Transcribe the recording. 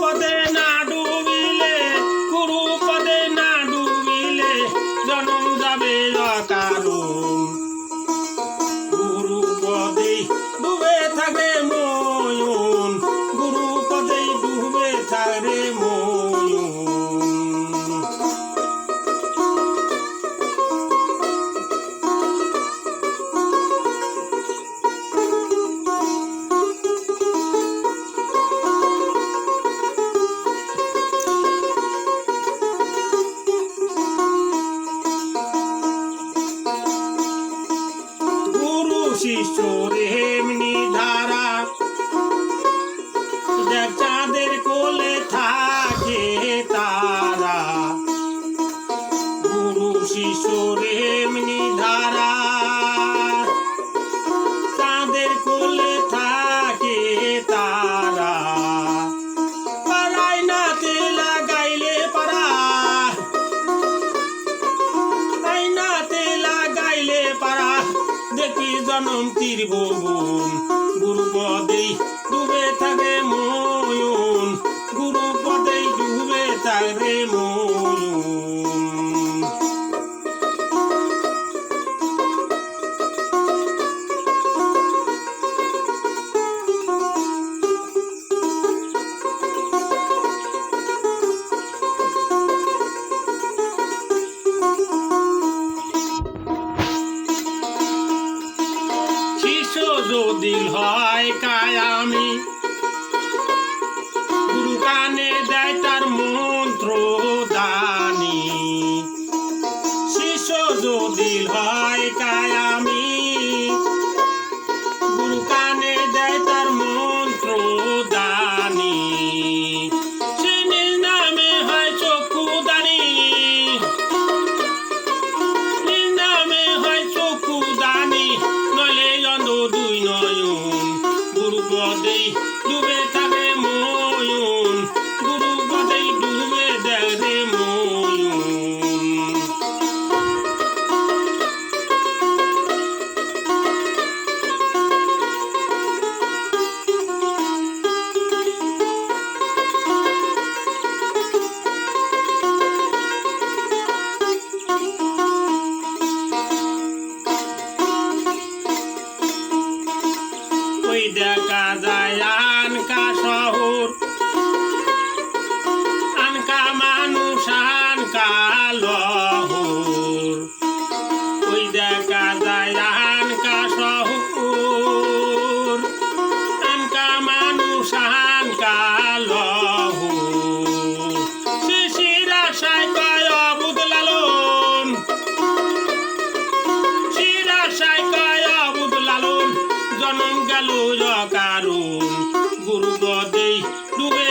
পদে না ডুবিলে কুরু পদে না ডুবিলে জনম যাবে অকারণ গুরু ডুবে থাকে ময়ূন গুরুপদে ডুবে থাকে ময়ূন Chichori. কি জনম তীর গুরু পদেই ডুবে থাকে মন। যদি হয় কায়ামি। গুরু কানে দেয় তার মন্ত্র দানি শিশু যদি হয় গুরু দেই ডুবে